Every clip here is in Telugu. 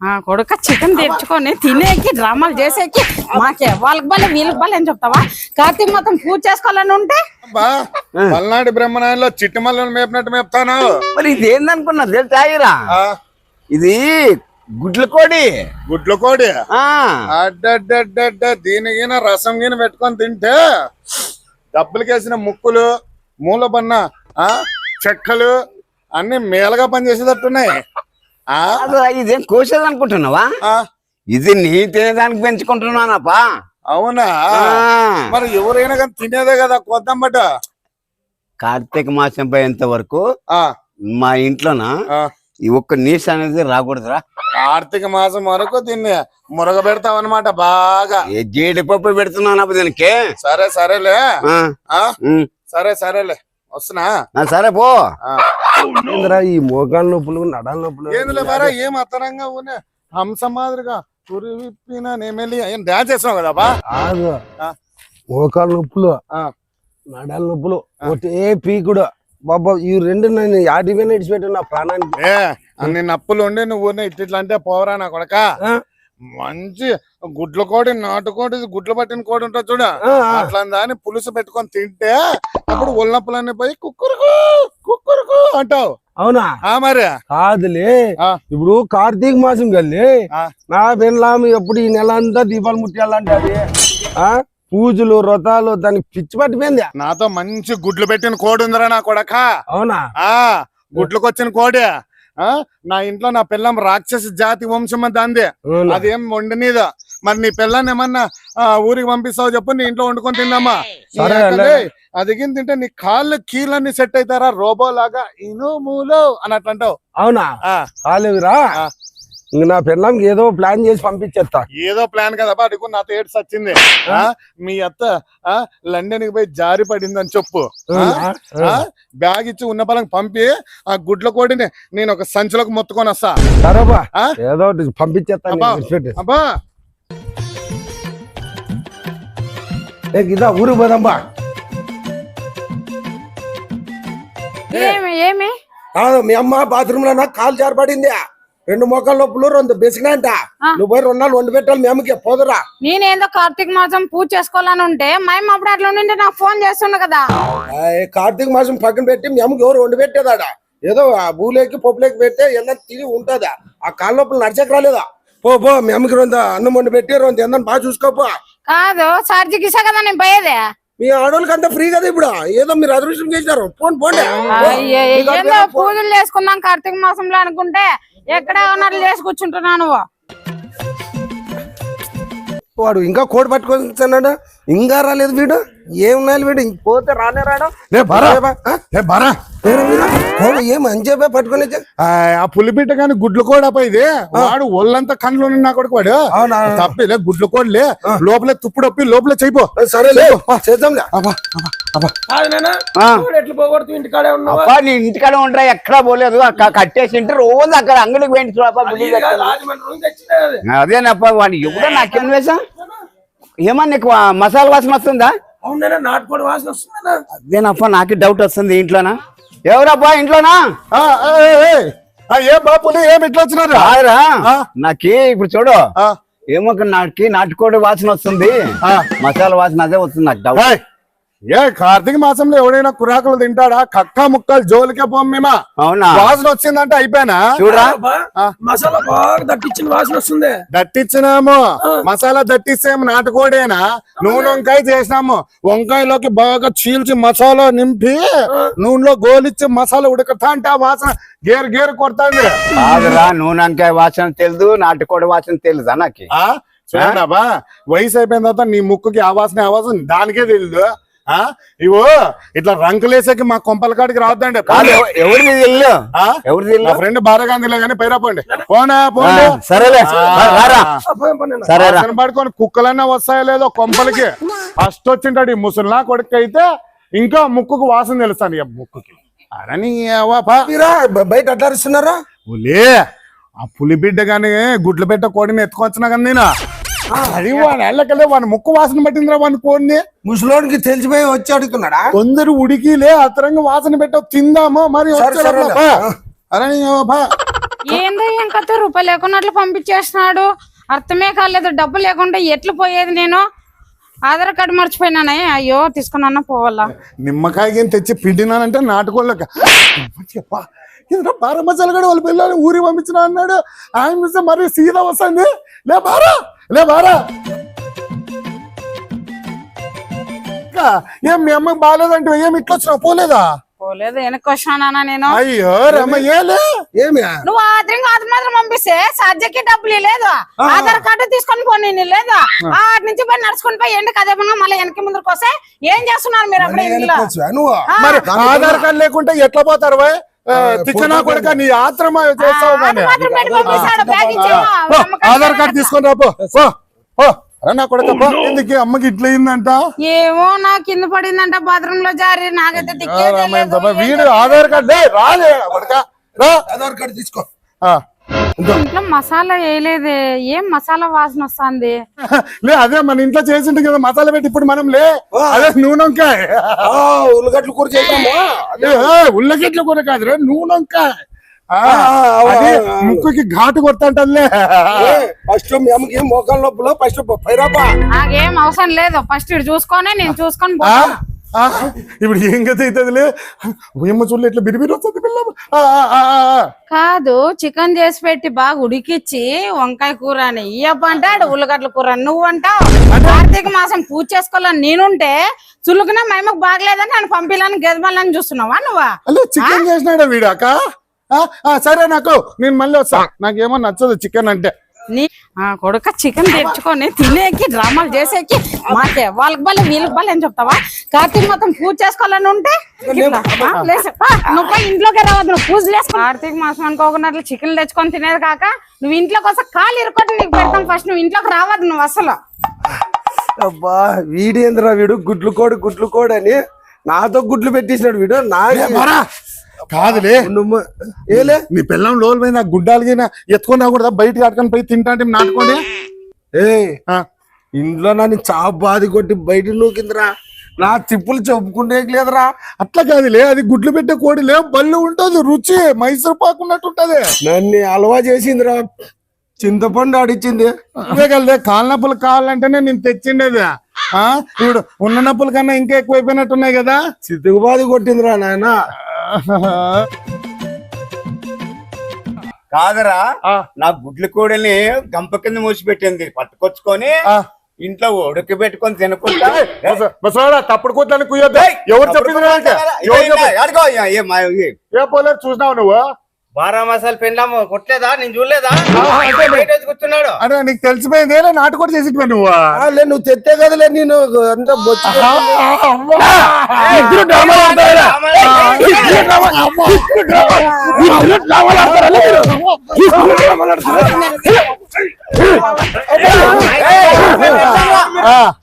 ఆ కొడుక చికెన్ తెచ్చుకొని తినేకి డ్రామాలు చేసేకి మాకే. వాళ్ళకి బలే వీళ్ళకి బలే అని చెప్తావా? కార్తీక మొత్తం పూజ చేసుకోవాలని ఉంటే పల్నాడు బ్రహ్మనాయుడులో చిట్టి మల్లని మేపినట్టు మేపుతాను. మరి ఇది ఏందనుకున్నా తెలుసా ఇరా ఆ, ఇది గుడ్ల కోడి. గుడ్ల కోడి. ఆ. అడ్డడ్డడ్డ దీనిగిన రసం గిన పెట్టుకొని తింటే డబ్బులకేసిన ముక్కులు మూలబన్న ఆ చెక్కలు అన్ని మేలుగా పనిచేసేటట్టున్నాయి. ఇదేం కోసేది అనుకుంటున్నావా ఆ, ఇది నీ తినేదానికి పెంచుకుంటున్నానప్పా. అవునా. మరి ఎవరైనా కానీ తినేదే కదా కొద్దాం బట్ట కార్తీక మాసం పోయేంత వరకు ఆ, మా ఇంట్లోన. ఈ ఒక్క నీస్ అనేది రాకూడదురా. కార్తీక మాసం వరకు దీన్ని మురగ పెడతాం అనమాట బాగా జీడిపప్పు పెడుతున్నాను అప్పుడు దీనికి? సరే సరేలే. సరే సరేలే. వస్తున్నా? సరే పో. ఏందిరా ఈ మోకాళ్ళ నొప్పులు నడాల నొప్పులు. ఏందిలే బారా ఏం అత్తరంగా ఉన్నా హంస మాదిరిగా పురి విప్పిన నేమెల్లి ఏం డాన్స్ చేస్తున్నావు కదా. బా ఆ. మోకాళ్ళ నొప్పులు ఆ. నడాల నొప్పులు ఒకటే పీకుడు. బాబా ఈ రెండు నేను యాటివే నడిచిపెట్టు నా ప్రాణానికి. ఏ అన్ని నప్పులు ఉండి నువ్వు ఇట్లా అంటే పోవరా నా కొడక? మంచి గుడ్ల కోడి నాటుకోడి గుడ్లు పట్టిన కోడి ఉంటుంది చూడ. అట్లా దాన్ని పులుసు పెట్టుకొని తింటే అప్పుడు ఒళ్ళనప్పులన్నీ పోయి కుక్కురుకు కుక్కురుకు అంటావు. అవునా? ఆ మరి. కాదులే. ఇప్పుడు కార్తీక మాసం కల్లి. నా పెళ్ళాం ఎప్పుడు ఈ నెల అంతా దీపాలు ముట్టాలంటే అది ఆ? పూజలు వ్రతాలు దానికి పిచ్చి పట్టిపోయింది. నాతో మంచి గుడ్లు పెట్టిన కోడి ఉందిరా నా కొడక. అవునా? ఆ గుడ్లకొచ్చిన కోడి. ఆ నా ఇంట్లో నా పిల్లం రాక్షసి జాతి వంశం దాంది? అదేం. వండనీద మరి నీ పిల్లని ఏమన్నా ఊరికి పంపిస్తావు చెప్పు నీ ఇంట్లో వండుకొని తిందామా సరే, నీ అలాగే. ఏకలే, అది గిన్ తింటే నీ కాళ్ళు కీళ్ళన్నీ సెట్ అవుతారా? రోబో లాగా ఇనుములో అని అట్లా అంటావు. అవునా? కాలేదురా. ఇంక నా పెళ్ళంకి ఏదో ప్లాన్ చేసి పంపించేస్తా ఏదో ప్లాన్ కదా అడుగు నాతో ఏడు సచ్చింది. ఆ, మీ అత్త ఆ? లండన్కి పోయి జారి పడిందని చెప్పు. ఆ, అవునా? ఆ, బ్యాగ్ ఇచ్చి ఉన్న పలంకి పంపి ఆ గుడ్ల కోడిని నేను ఒక సంచిలోకి మొత్తుకొని వస్తా. సరేబా ఆ? ఏదో ఒకటి పంపించేస్తా అబ్బా. నేను విడిచిపెట్టు. అబ్బా. ఏ గిదా ఊరికి పోదాంబా ఏమి ఏమి? కాదు మీ అమ్మ బాత్రూమ్లో నాకు కాలు జారపడింది రెండు మోకాళ్ళ నొప్పులు రెండు బెసిగినంట ఆ. నువ్వు పోయి రెండు వండి పెట్టాలి మీ అమ్మకి పోదురా. నేనేందో కార్తీక మాసం పూజ చేసుకోవాలని ఉంటే మేము అప్పుడు అట్లా ఉండింటే నాకు ఫోన్ చేస్తుండే కదా. కార్తీక మాసం పక్కన పెట్టి మీ అమ్మకి ఎవరు వండి పెట్టేదాడ? ఏదో ఆ భూలేకి పప్పులేకి పెట్టే ఎలా తిరిగి ఉంటుందా? ఆ కాళ్ళ నొప్పులు నడిచక రాలేదా? పో పో మీ అమ్మకి రెండు అన్నం వండి పెట్టి రెండు ఏందని బాగా చూసుకోపో కాదు సర్జీ గిసా కదా నేను పోయేదే. మీ ఆడవాళ్ళకి అంతా ఫ్రీ కదా ఇప్పుడు? ఏదో మీరు అదృష్టం చేశారు పోండి పోండి. ఏందో పూజలు చేసుకుందాం కార్తీక మాసంలో అనుకుంటే ఎక్కడ ఉన్నట్లు చేసి కూర్చుంటున్నావు నువ్వు. వాడు ఇంకా కోడి పట్టుకొని ఇంకా రాలేదు వీడు. ఏమున్నాయి వీడు? ఇంక పోతే రానే రాడా? రే బారా. ఆ? ఏ బారా. ఏం వీడు? కోడి ఏం మంచిగా పట్టుకొని ఆ పులిబిడ్డ కానీ గుడ్లు కోడపా ఇది? వాడు ఒళ్ళంతా కళ్ళు నా కొడుకు వాడు? తప్పిలే గుడ్లు కోడలే. లోపలే తుప్పుడొప్పి లోపలే చైపో సరే లేదు చేద్దాంలే. ఆ. ఎట్లు పోగొడుతూ ఇంటికాడే ఉన్నావా? అబ్బా నీ ఇంటికాడ ఉండరా? ఎక్కడా పోలేదు. అక్కడ కట్టేసి రోజు అక్కడ అంగడికి పోయింది. అదేనప్పా వాడిని ఎప్పుడో నాకేం వేసా ఏమన్నా నీకు మసాలా వాసన వస్తుందా? అవునా నాటుకోడి వాసన వస్తుందా అదేనప్పా నాకు డౌట్ వస్తుంది ఇంట్లోనా? ఎవరబ్బా ఇంట్లోనా? ఆ, ఏ, బాపులు ఏం ఇట్లా వచ్చినారు? కాదురా ఆ. నాకి ఇప్పుడు చూడు ఆ, ఏమో నాకి నాటుకోడి వాసన వస్తుంది. ఆ. మసాలా వాసన అదే వస్తుంది నాకు డౌట్ ఏయ్, ఏ కార్తీక మాసంలో ఎవడైనా కురాకులు తింటాడా? కక్క ముక్కలు జోలికే పోం మేమా అవునా? వాసన వచ్చిందంటే అయిపోయినా? చూడరా. మసాలా బాగా దట్టించిన వాసన వస్తుంది. దట్టించినాము మసాలా దట్టిస్తేమో నాటుకోడేనా? నూనె వంకాయ చేసినాము. వంకాయలోకి బాగా చీల్చి మసాలా నింపి నూనెలో గోలిచ్చి మసాలా ఉడకతా అంటే ఆ వాసన గేరు గేరు కొడతాంది. కాదురా నూనె వంకాయ వాసన తెలుదు నాటుకోడి వాసన తెలుదా నాకు వయసు అయిపోయిన తర్వాత నీ ముక్కుకి ఆ వాసన ఆ వాసన దానికే తెలియదు ఆ? ఇవో ఇట్లా రంకులేసాకి మా కొంపల కాడికి రావద్దండి. ఎవరిది ఇల్లు? ఎవరిది ఫ్రెండ్ బారగాంధీలో కానీ పైరా పోండి. పోనా సరేలే. రారా. సరేరా పడుకొని కుక్కలన్నా వస్తాయో లేదో కొంపలకి. ఫస్ట్ వచ్చింటాడు ఈ ముసలినా కొడుకు అయితే ఇంకా ముక్కుకు వాసన తెలుస్తాను ముక్కుకి. అరని బయట అట్లా అరుస్తున్నారా లే ఆ పులి బిడ్డ గాని గుడ్లు పెట్ట కోడిని ఎత్తుకొచ్చినా కానీ నేను. అది వాడి వెళ్ళకలే వాడి ముక్కు వాసన పట్టిందిరా వాడిని కోడిని. ముసలోడికి తెలిసిపోయి వచ్చి అడుగుతున్నాడా? కొందరు ఉడికిలే అతరంగా వాసన పెట్ట తిందాము మరి. అరే ఏందో ఏం లేకున్నట్లు పంపించేస్తున్నాడు. అర్థమే కాలేదు డబ్బు లేకుండా ఎట్లు పోయేది నేను? ఆధార్ కార్డు మర్చిపోయినానే. అయ్యో తీసుకున్నా పోవాలా? నిమ్మకాయ తెచ్చి పిండినానంటే నాటుకోలేక చెప్పా ఇంద్ర బార మసాలా కూడా వాళ్ళ పిల్లల్ని ఊరి పంపించిన అన్నాడు. ఆయన చూస్తే మరి సీదా వస్తుంది. లే బారా. లే బారా ఏం మీ అమ్మకి బాగాలేదంటే ఏం ఇట్లా వచ్చినావు? పోలేదా? పోలేదు వెనక్కి వచ్చినానా నేను. అయ్యో రమ్మ ఏలే. ఏమి? నువ్వు ఆధారం అది మాత్రం పంపిస్తే సర్జకి డబ్బులు లేదు ఆధార్ కార్డు తీసుకొని పోనీ లేదు ఆటి నుంచి పోయి నడుచుకుని పోయి ఎండకు అదే పనిగా మళ్ళీ వెనక్కి ముందరకు వస్తే ఏం చేస్తున్నారు మీరు వచ్చా నువ్వు? మరి ఆధార్ కార్డు లేకుంటే ఎట్లా పోతారు తిక్కనా కొడుక నీ ఆత్రమ చేస్తావు ఆధార్ కార్డు తీసుకొని రా పో పో, పో. రా నా కొడుక పో. ఎందుకు అమ్మకి ఇట్లా అయిందంట? ఏమో నా కింద పడిందంట బాత్రూమ్లో జారి నాకైతే. వీడు ఆధార్ కార్డు రాలే కొడుక రా. ఆధార్ కార్డు తీసుకో. ఆ. ఇంట్లో మసాలా వేయలేదే. ఏం మసాలా వాసన వస్తుంది? లే అదే మన ఇంట్లో చేసిండు కదా మసాలా పెట్టి ఇప్పుడు మనం లే. అదే నూనె వంకాయ ఆ, ఉల్లగడ్డలు కూర ఉల్లగడ్డలు కూడా కాదు రే నూనె వంకాయ ఆ, ఆ, అది ఆ, ముక్కుకి ఘాటు కొడతాంటలే ఫస్ట్ మీ అమ్మకి మోకాల నొప్పులో? ఫస్ట్ పైరాపా. నాకేం అవసరం లేదు. ఫస్ట్ చూసుకొని నేను చూసుకొని ఇప్పుడు ఏం గత అవుతుందిలే? ఏమో చూడలే ఇట్లా బిరిబిరి వస్తుంది పిల్ల. కాదు చికెన్ చేసి పెట్టి బాగా ఉడికిచ్చి వంకాయ కూర అని ఇయ్యప్ప అంటాడు ఉల్లగడ్డల కూర. నువ్వు అంటావు కార్తీక మాసం పూజ చేసుకోవాలని నేనుంటే చులుకున మేమకు బాగలేదని నన్ను పంపించాలని గెదమాలని చూస్తున్నావా నువ్వా? అలా చికెన్ చేసినాడా వీడు అక్క ఆ, ఆ, సరే నాకు నేను మళ్ళీ వస్తా. నాకేమో నచ్చదు చికెన్ అంటే. నీ ఆ కొడుక చికెన్ తెచ్చుకొని తినేకి డ్రామాలు చేసేకి మాకే. వాళ్ళకి బలే వీళ్ళకి బలే అని చెప్తావా? కార్తీక మాసం పూజ చేసుకోవాలని ఉంటే నువ్వు ఇంట్లోకి రావద్దు నువ్వు పూజ చేసుకో కార్తీక మాసం అనుకోకుండా చికెన్ తెచ్చుకొని తినేది కాక నువ్వు ఇంట్లోకి వస్తే కాలు ఇరుకొని నీకు పెడతాం ఫస్ట్. నువ్వు ఇంట్లోకి రావద్దు నువ్వు అసలు. అబ్బా వీడేంద్రా వీడు? గుడ్లు కోడు గుడ్లు కోడు అని నాతో గుడ్లు పెట్టేసినాడు వీడు. నా మరా. కాదులే. నువ్వు ఏలే? నీ పిల్లం లోలు పోయి నాకు గుడ్డాలు గిన ఎత్తుకున్నా కూడా బయటికి ఆడుకొని పోయి తింటా అంటే నాటుకోండి ఏ ఇంట్లో నన్ను చాప్ బాది కొట్టి బయట నూకిందిరా. నా తిప్పులు చెప్పుకుంటే లేదురా. అట్లా కాదులే అది గుడ్లు పెట్టే కోడిలే బల్లు ఉంటది రుచి మైసూర్ పాకు ఉన్నట్టు ఉంటది. నన్ను అలవా చేసిందిరా. చింతపండు ఆడిచ్చింది. ఇవే కలదే కాళ్ళ నొప్పులు కావాలంటేనే నేను తెచ్చిండేది. ఆ ఇప్పుడు ఉన్న నొప్పుల కన్నా ఇంకా ఎక్కువైపోయినట్టున్నాయి కదా. చితుకు బాది కొట్టిందిరా నాయన. కాదరా ఆ. నా గుడ్ల కోడల్ని గంప కింద మూసిపెట్టింది. పట్టుకొచ్చుకొని. ఇంట్లో ఉడక పెట్టుకొని తినకుండా తప్పుడు కుయ్యొద్దు. ఎవరు చెప్పింది చూసినావు నువ్వు? బారా మసాలా పెండ్లాము కొట్టలేదా నేను చూడలేదా కూర్చున్నాడు అరే నీకు తెలిసిపోయింది నాటు కూడా చేసి నువ్వు నువ్వు తెత్తే కదలే నేను అంతా బొచ్చు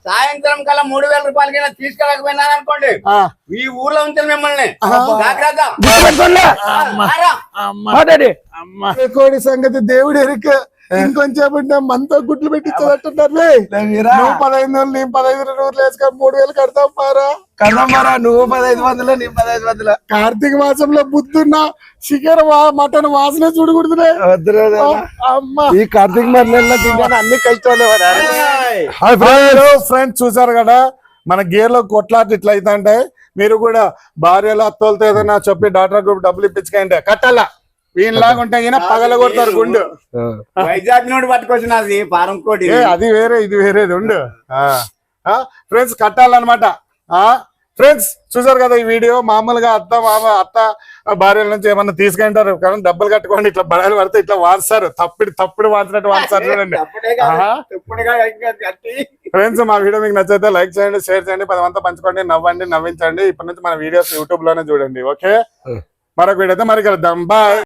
సాయంత్రం కల్లా మూడు వేల రూపాయలకి తీసుకెళ్ళకపోయినా అనుకోండి. ఈ ఊర్లో ఉంచాను మిమ్మల్ని. జాగ్రత్త. కోడి సంగతి దేవుడు ఎరిక. ఇంకొంచెం మనతో గుడ్లు పెట్టించదంటున్నారులే. నవ్వురా. నువ్వు పదహైదు వందలు నేను పదహైదు రోజులు వేసుకొని మూడు వేలు కడతాం పారా? కదమ్మరా నువ్వు పదహైదు వందలు నీ పదహైదు వందలు. కార్తీక మాసంలో బుద్ధున్న చికెన్ వా మటన్ వాసన చూడకూడదులే. అమ్మా. ఈ కార్తీక నెలలో తింటాను అన్ని కష్టాలే. ఫ్రెండ్స్ చూసారు కదా? మన గేర్లో కొట్లాట ఇట్లా అవుతాంటే మీరు కూడా భార్యలో అత్తలతో ఏదైనా చెప్పి డాక్టర్ గ్రూప్ డబ్బులు ఇప్పించుకోండి. కట్టాలా? వీళ్ళలాగా ఉంటే ఈయన పగల కొడతారు గుండు. వైజాగ్ నుండి పట్టుకొచ్చినది పారం కోడి. ఏ అది వేరే ఇది వేరేది ఉండు. ఫ్రెండ్స్ కట్టాలన్నమాట. ఫ్రెండ్స్ చూసారు కదా ఈ వీడియో? మామూలుగా అత్త మామ అత్త భార్యల నుంచి ఏమన్నా తీసుకుంటారు కానీ డబ్బులు కట్టుకోండి ఇట్లా బడాలు పడితే ఇట్లా వాస్తారు తప్పిడి తప్పుడు వాంచినట్టు వాస్తారు చూడండి. ఫ్రెండ్స్ మా వీడియో మీకు నచ్చితే లైక్ చేయండి షేర్ చేయండి పది మంది పంచుకోండి నవ్వండి నవ్వించండి. ఇప్పటి నుంచి మన వీడియోస్ యూట్యూబ్లోనే చూడండి ఓకే? మరొక వీడియో అయితే మరి కలుద్దాం బాయ్.